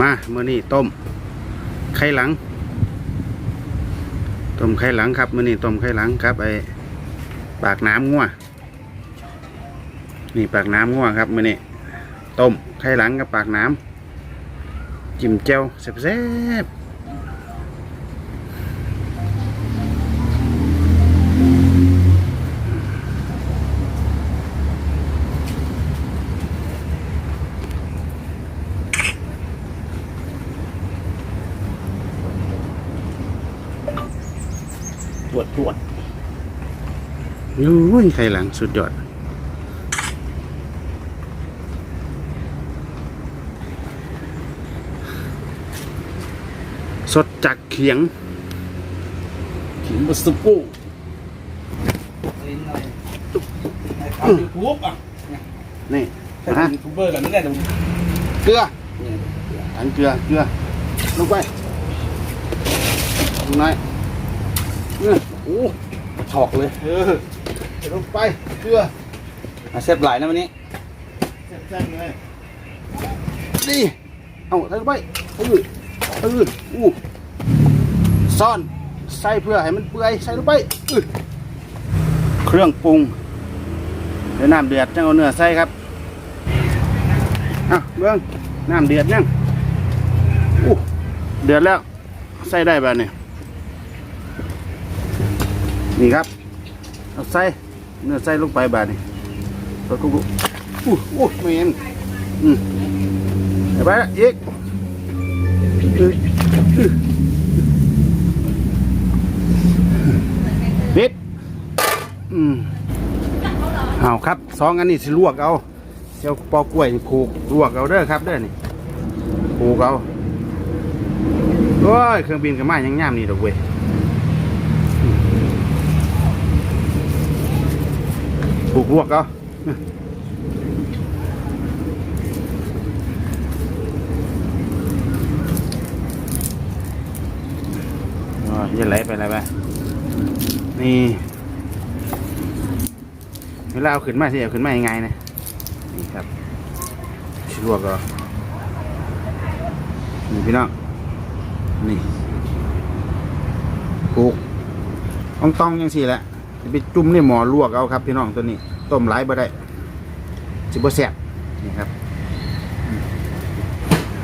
มาเมื่อนี้ต้ม ไข่หลัง ต้มไข่หลังครับเมื่อนี้ต้มไข่หลังครับไอปากน้ำงัวนี่ปากน้ำงัวครับเมื่อนี้ต้มไข่หลังกับปากน้ำจิ้มเจ้าแซ่บ ยู้ยไข่หลังสุดยอด สดจากเขียงเขิงบัสกูลิ้นอะไรในทำยูทูบอะนี่เป็นะทูเบอร์กันไม่ได้ตรงนี้เกลืออันเกลือเกลือลงไปลงหน่อยเออโอ้ถอกเลยเออ ลงไปเกลืออะเซฟหลายนะวันนี้แซ่บๆเลยนี่เอาใส่ลงไปเออเอออู้ซ่อนใส่เพื่อให้มันเปื่อยใส่ลงไปเออเครื่องปรุงเดี๋ยวน้ำเดือดจังเอาเนื้อใส่ครับเอาเบื้องน้ำเดือดยังอู้เดือดแล้วใส่ได้แบบนี้นี่ครับเอาใส่ เนื้อใส่ลงไปแบบนี้กดกุ๊กกุ๊กอู้อู้ไม่เห็นอืมเอาไปละอีกบิดอืมเอาครับสองอันนี้สิลวกเอาเจ้าปอกล้วยผูกลวกเอาเด้อครับเด้อนี่ผูกเอาโอ้ยเครื่องบินกับมายังย่ามนี่ดอกเว้ย ผูกลวกเอาอ๋ออย่ไหลไปไหลไป นี่เวลาเอาขึ้นมาสิเอาขึ้นมายังไงนะนี่ครับชิลวกเอานี่พี่น้องนี่ปลูกต้องต้องยังสี่แหละ จะไปจุ่มในหมอลวกเอาครับพี่น้องตัวนี้ต้มหลายบ่ได้สิบ่แซ่บนี่ครับอืม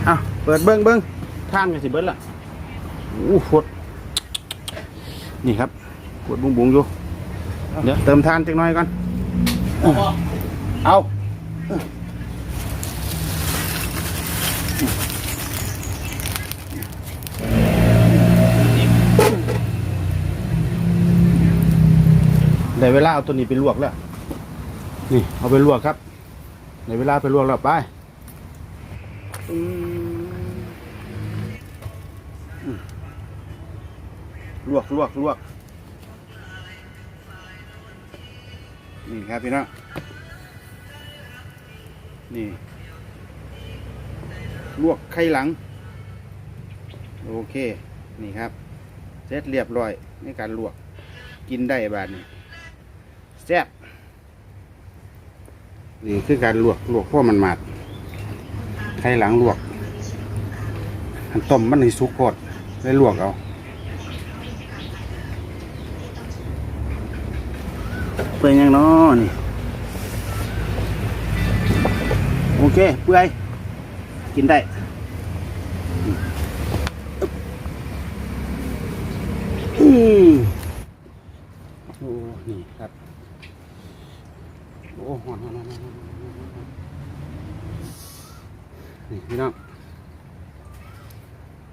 เอ้าเปิดเบิ้งเบิ้งท่านกันสิเบิ้ละอู้ฟดนี่ครับกดบุ้งบุ้งอยู่เดี๋ยวเติมทานจักหน่อยก่อนเอา ได้เวลาเอาตัวนี้ไปลวกแล้ว นี่เอาไปลวกครับได้เวลาไปลวกแล้วไปอืมอืมลวกลวกลวกนี่ครับพี่น้องนี่ ลวกไข่หลัง โอเค นี่ครับ เสร็จเรียบร้อยในการลวก กินได้บาดนี้ แซ่บนี่คือการลวกลวกเพราะมันหมาดไข่หลังลวกอันต้มมันให้สุกโคตรได้ลวกเอาเปื่อยยังน้อนี่โอเคเปื่อยกินได้อืมโอ้ นี่ครับ โอ้หอนหอนนี่พี่น้อง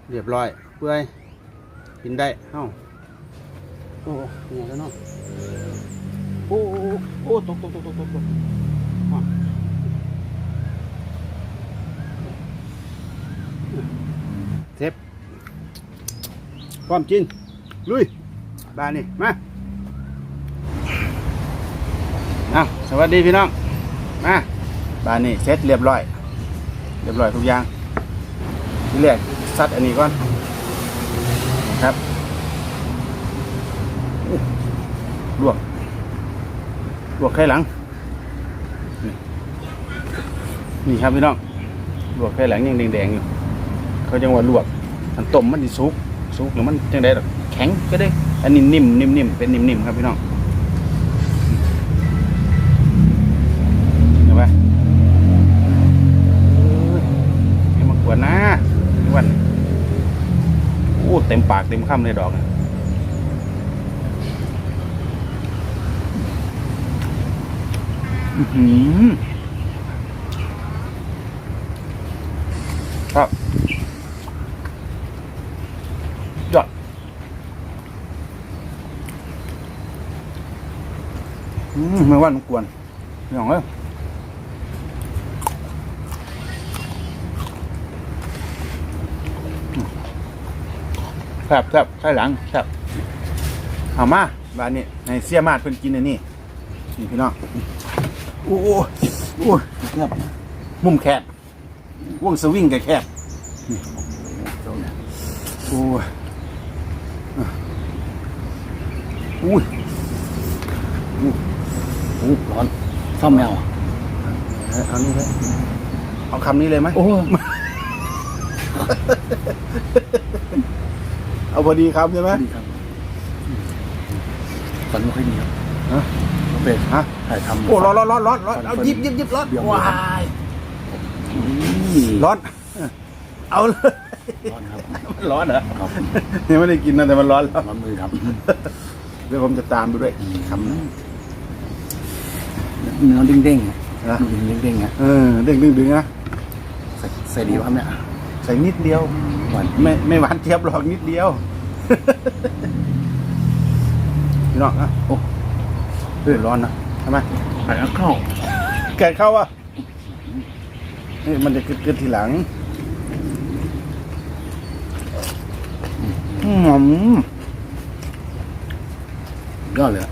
เรียบร้อยเปื่อยกินได้เอ้าโอ้เนี่ยแล้วเนาะโอ้โอ้โอ้ตกตกตกตกตกตกเทปความจริงลุยบ้านนี่มาเอา สวัสดีพี่น้องมาบ้านนี่เสร็จเรียบร้อย เรียบร้อยทุกอย่างที่แรกซัดอันนี้ก่อนครับลวกลวกไข่หลัง นี่ครับพี่น้องลวกไข่หลังยังแดงๆอยู่เขาจังว่าลวกอันต้มมันสิสุกสุกหรือมันจังได๋ดอกแข็งก็ได้ อันนี้นิ่มนิ่มนิ่มเป็นนิ่มนิ่มครับพี่น้อง เต็มปากเต็มคำเลยดอกอะครับยอดอืมไม่ว่ามันกวนอย่างเอ้ย แซ่บแซ่บไข่หลังแซ่บเอามาบ้านนี้ในเสียมาดเพิ่นกินอันนี้นี่พี่น้องโอ้โหโอ้ยครับมุมแคบวงสวิงก็แคบนี่โอ้ยอะอุ้ยโอ้ร้อนซ่อมแมวเอานี่เลยเอาคำนี้เลยไหมโอ้ เอาพอดีคำใช่ไหม ดีครับฝันไม่ค่อยดีครับฮะ เป็ดฮะถ่ายทำโอ้ร้อนร้อนร้อนร้อนร้อนเอายิบยิบยิบร้อนเดี๋ยวว้ายร้อนเออเอาเลยร้อนครับมันร้อนเหรอครับยังไม่ได้กินนะแต่มันร้อนแล้วร้อนมือครับเดี๋ยวผมจะตามไปด้วยคำนะเนื้อเด้งๆนะเนื้อเด้งๆอะเออดึงดึงดึงนะใส่ใส่ดีป่ะครับเนี่ยใส่นิดเดียว หวานไม่ไม่หวานเทียบหรอกนิดเดียว พี่น้องนะโอ้เฮ้ยร้อนนะทำไมใส่ข้าวแกะเข้าอะนี่มันจะกึดๆทีหลังอืมยอดเลยอะ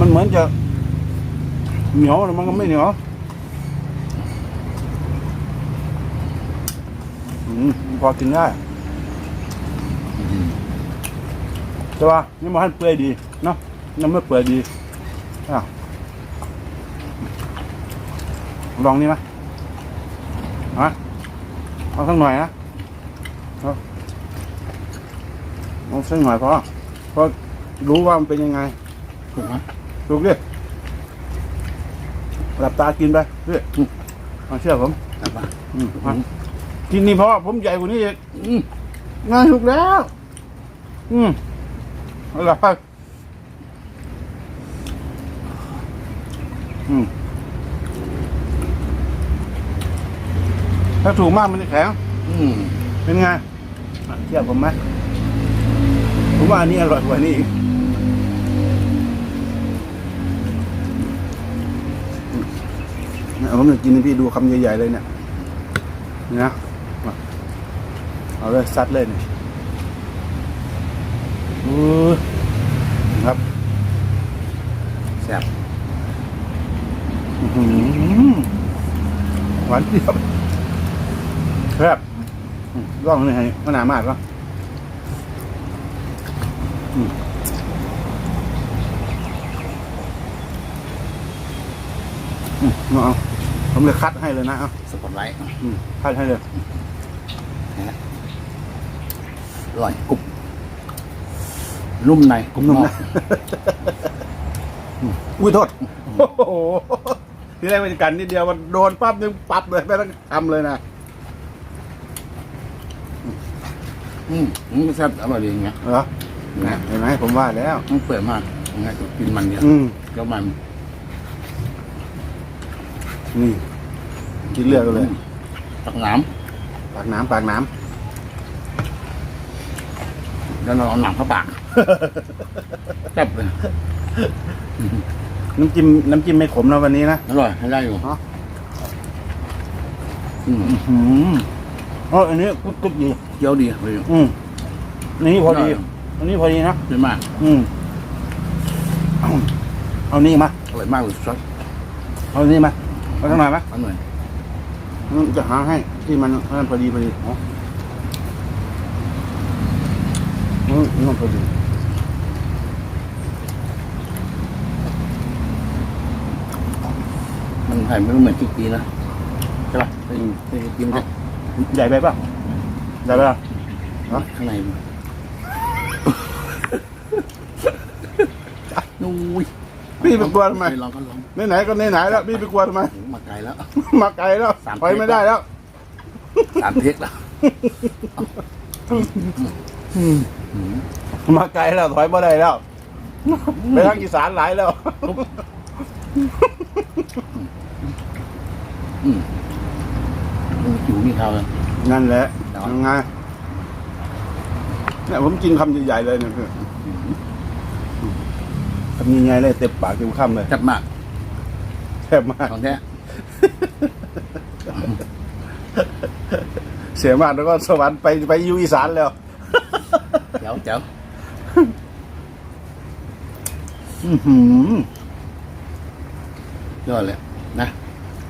มันเหมือนจะ เหนียวแต่มันก็ไม่เหนียวอืมพอกินได้ใช่ป่ะนี่มันเปื่อยดีเนาะยังไม่เปื่อยดีอะลองนี่ไหมฮะเอาสักหน่อยนะเอาเอาสักหน่อยพอเพราะรู้ว่ามันเป็นยังไงถูกไหมถูกดิ หลับตากินไปเรื่อยเอาเชื่อผมครับป่ะอืมมากินนี่เพราะว่าผมใหญ่กว่านี้อีกอืมงานถูกแล้ว อืมเอาละไปอืมถ้าถูกมากมันจะแข็ง อืมเป็นไงอะเชื่อผมไหมผมว่าอันนี้อร่อยกว่านี้อีก เนี่ยผมจะกินให้พี่ดูคำใหญ่ๆเลยเนี่ยนี่นะมาเอาเลยซัดเลยนี่อือครับแซ่บอื้อหือหวานเจี๊ยบครับอืมร่องนี่ให้มันหนามากปะอืมอืมเอา ผมเลยคัดให้เลยนะเอาสปอตไลท์อืมคัดให้เลยอร่อยกรุบนุ่มในกรุบนุ่มนอนะกอุ้ยโทษโอ้โหที่แรกเป็นกันนิดเดียวมันโดนปั๊บนึงปั๊บเลยไม่ต้องทำเลยนะอืมอืมแซ่บอร่อยดีอย่างเงี้ยเหรอนะเห็นไหมผมว่าแล้ว มันเปื่อยมากยังไงก็กินมันเดียวอืม แล้วมัน นี่กินเลือกกันเลยตักน้ปากน้ำปากน้ำแล้วเราเอาหนังเข้าปาก แซ่บเลยำน้ำจิ้มน้ำจิ้มไม่ขมนะวันนี้นะ อร่อยให้ได้อยู่อ๋ออืมอืมอ๋ออันนี้กุ๊ดกุ๊ดดีเคี้ยวดีเลยอืมอันนี้พอดีได้อันนี้พอดีนะดีมากอืมเอาเอานี่มาอร่อยมากเลยซอสเอานี่มา เอาสักหน่อยไหมอร่อยอืมจะหาให้ที่มันให้มันพอดีพอดีอ๋ออืมนี่มันพอดีมันไข่ไม่เหมือนทุกปีนะใช่ป่ะไอ้ไอ้ปีมันจะใหญ่ไปป่ะใหญ่ไปป่ะข้างในมันนุ้ยพี่ไปกลัวทำไมลองก็ลองไหนๆก็ไหนๆแล้วพี่ไปกลัวทำไมโอ้โห มาไกลแล้ว มาไกลแล้วสามไปไม่ได้แล้ว สามเทคแล้วอืมมาไกลแล้วถอยมาได้แล้ว ไปทางอีสานหลายแล้วอืมอยู่นี่เขาเลย นั่นแหละเนาะ ยังไงเนี่ยผมกินคำใหญ่ๆเลยเนี่ยคือคำใหญ่ๆเลยเต็มปากเต็มคำเลยจับมากแซ่บมากของแท้ สียมากแล้วก็สวรรค์ไปไปอยู่อีสานแล้วเจ๋วเจ๋วอื้อหือยอดเลยนะ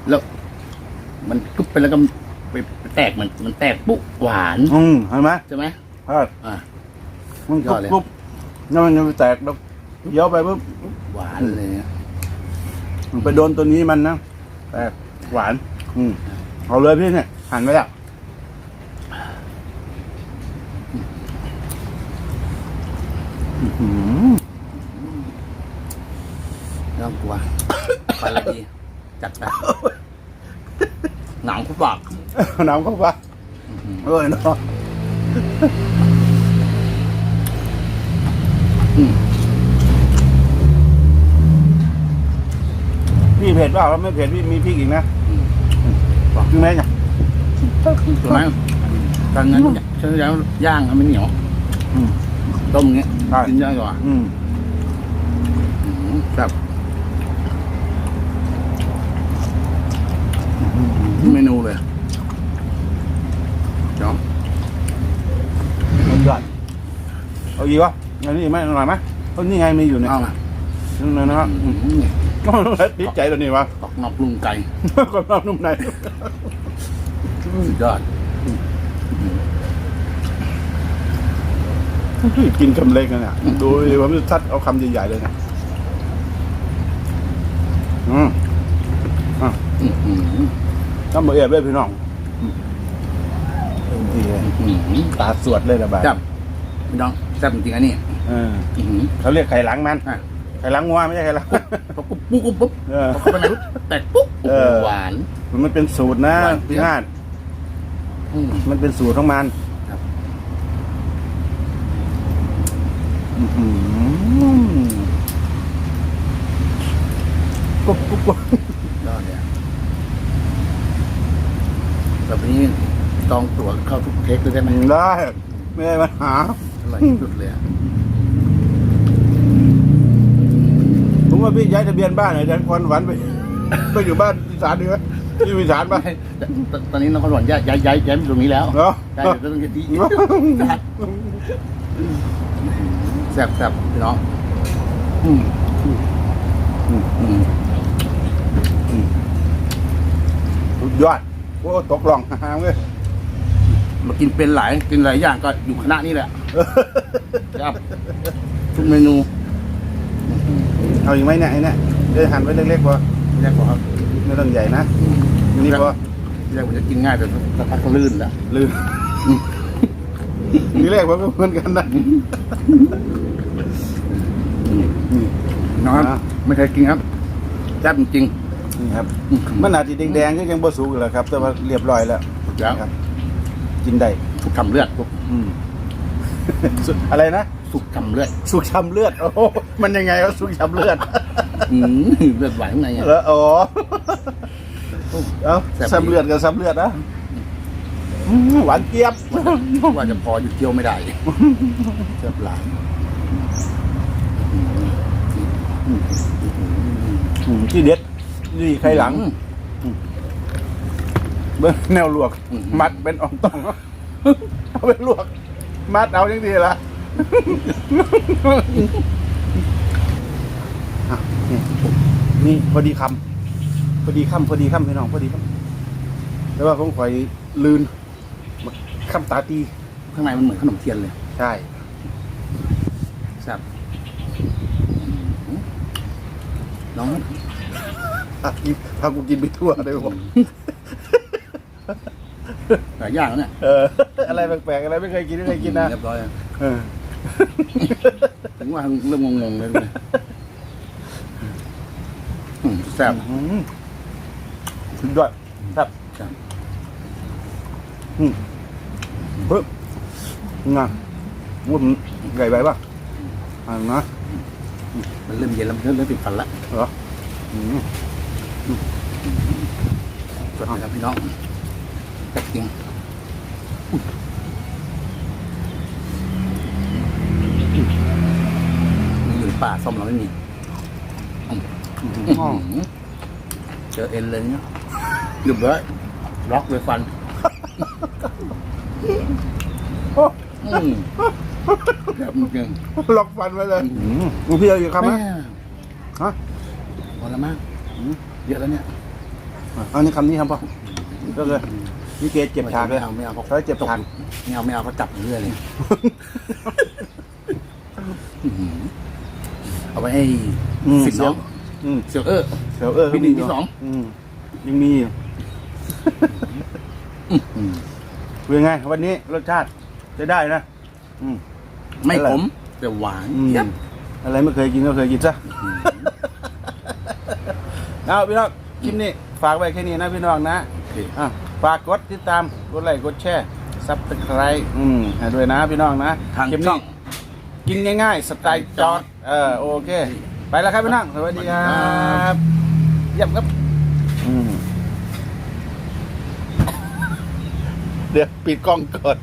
แล้วมันกึบไปแล้วก็ไปไปแตกมันมันแตกปุ๊บหวานอืมเห็นไหมใช่ไหมเอออ่ามันยกรุอบดเลยกรุบแล้วมันจะไปแตกแล้วเคี้ยวไปปุ๊บหวานเลยอะมันไปโดนตัวนี้มันนะแตกหวาน อืมเอาเลยพี่เนี่ยหั่นไว้แล้วอื้อหือ ไม่ต้องกลัวไปเลยดี จัดไปหนังคุปากเอาน้ำเข้าไปเออเนาะอืมพี่เผ็ดเปล่าถ้าไม่เผ็ดพี่มีพริกอีกนะอืมคือไหมเนี่ยถูกไหมทางนั้นเนี่ยฉันจะย่างให้มันเหนียวอืมต้มเงี้ยใช่กินได้กว่าอืม อืมแบบ เมนูเลยเดี๋ยวมันยอดเอาอีกวะอันนี้อีกไหมอร่อยไหมเอานี่ไงมีอยู่เนี่ยเอาละนั่นนะครับอืมก็ติดใจตัวนี้วะตอกนอกลุงไก่ ก็น้ำนุ่มในสุดยอดกินคำเล็กนะเนี่ยดูดิผมจะทัดเอาคำใหญ่ๆเลยนะอืมอืมอืมอื มต้องมาเอียบเลยพี่น้องอืมดีเลยอืมตาสวดเลยระบายแซ่บพี่น้องแซ่บจริงๆอันนี้เอออือหือ เขาเรียกไข่หลังมันอะ ไข่หลังงัวไม่ใช่ไข่หลัง พอปุ๊บปุ๊บปุ๊บปุ๊บเออ พอเข้าไปในปุ๊บแตกปุ๊บโอ้เอโหอหวาน มันเป็นสูตรนะหวานเปรี้พี่ยวนาดอืม มันเป็นสูตรของมันครับ อื้อหือกรุบกรุบกรุบ ยอดเลยอะ แบบนี้จองตั๋วเข้าทุกเทคเลยได้ไหมได้ ไม่ได้ปัญหาอร่อยที่สุดเลยอะผมว่าพี่ย้ายทะเบียนบ้านหน่อยจากนครสวรรค์ไป ไปอยู่บ้านอีสานดีไหมที่อีสานปะไม่แต่ตตอนนี้นครสวรรค์ย้ายย้ายย้ายย้ายมาตรงนี้แล้วเหรอได้เดี๋ยวต้องจะดีแซ่บแซ่บพี่น้องอืมอืมสุดยอด โอ้ตกล่องหางเลยมากินเป็นหลายกินหลายอย่างก็อยู่คณะนี้แหละครับทุกเมนู เอาอีกไหมเนี่ยไอ้เนี่ยเดี๋ยวหั่นไว้เล็กๆพอแรกบอกครับไม่ต้องใหญ่นะนี่พอแรกผมจะกินง่ายแต่สักพักก็ลื่นแล้วลืมทีแรกมันก็เหมือนกันนะน้องครับอ่าไม่เคยกินครับแซ่บจริง นี่ครับๆมันอาจจะแดงๆก็ยังบ่สุกอยู่แหละครับ แต่ว่าเรียบร้อยแล้วแล้ว ครับ กินได้สุกทำเลือดปุ๊บอืมสุดอะไรนะ สุกทำเลือดสุกช้ำเลือด โอ้โหมันยังไงวะสุกช้ำเลือด อืมเลือดไหวข้างในอะ แล้วอ๋อ เอาแซ่บดี ซ้ำเลือดกับซ้ำเลือดนะอืมหวานเจี๊ยบว่าจะพออยู่เที่ยวไม่ได้แซ่บหลายอืมที่เด็ด นี่ใครหลังอืมเบิ้งแนวลวกอืมมัดเป็นอ่องตองเอาไปลวก มัดเอาอย่างดีละอะนี่นี่พอดีคำพอดีคำพอดีคำพี่น้องพอดีคำแต่ว่าผมคอยลืนคำตาตีข้างในมันเหมือนขนมเทียนเลย ใช่แซ่บอืมน้องพากินพากูกินไปทั่วเลยบอกหลายอย่างเนี่ยเออ อะไรแปลกๆอะไรไม่เคยกินไม่เคยกินนะเรียบร้อยอะเออถึงว่าเริ่มงงๆเลยเนี่ยอืมแซ่บอืมสุดยอดครับครับอืมเฮ้ยงาวุ้นใหญ่ไปป่ะอ่านะมันเริ่มเย็นแล้วมันเริ่มเริ่มติดฟันละเหรออืม สวัสดีครับพี่น้องแป๊บจริงอุ๊ยมีอยู่ในป่าส้มเราไม่มีอ๋อเจอเอ็นเลยเนี่ยหยุดเลยล็อกเลยฟันโอ้อืมแบบจริงล็อกฟันไว้เลยอืมกูพี่เอาอีกคำไหมแม่ฮะพอแล้วมั้ง เยอะแล้วเนี่ยอะอันนี้คำนี้ครับพ่อก็เลยนี่เกเจ็บฉากเลยไม่เอาไม่เอาเขาเขาเจ็บฉากไม่เอาไม่เอาเขาจับเรื่อยเลยอื้อหือเอาไว้ให้อืมสิบน้องอืมเสี่ยวเออเดี๋ยวเออปีหนึ่งปีสองอืมยังมีอยู่อืมเป็นไง วันนี้รสชาติจะได้นะอืมไม่อะไรขมแต่หวานอืมเจี๊ยบอะไรไม่เคยกินก็เคยกินซะ เอาพี่น้องคลิปนี้ฝากไว้แค่นี้นะพี่น้องนะโอเคอะฝากกดติดตามกดไลค์กดแชร์ซับสไครต์อืมให้ด้วยนะพี่น้องนะทางคลิปช่นี้อง กินง่ายๆสไตล์จอร์ดเออโอเค ไปแล้วครับพี่น้องสวัสดีครับเยี่ยมครับอืมเดี๋ยวปิดกล้องก่อน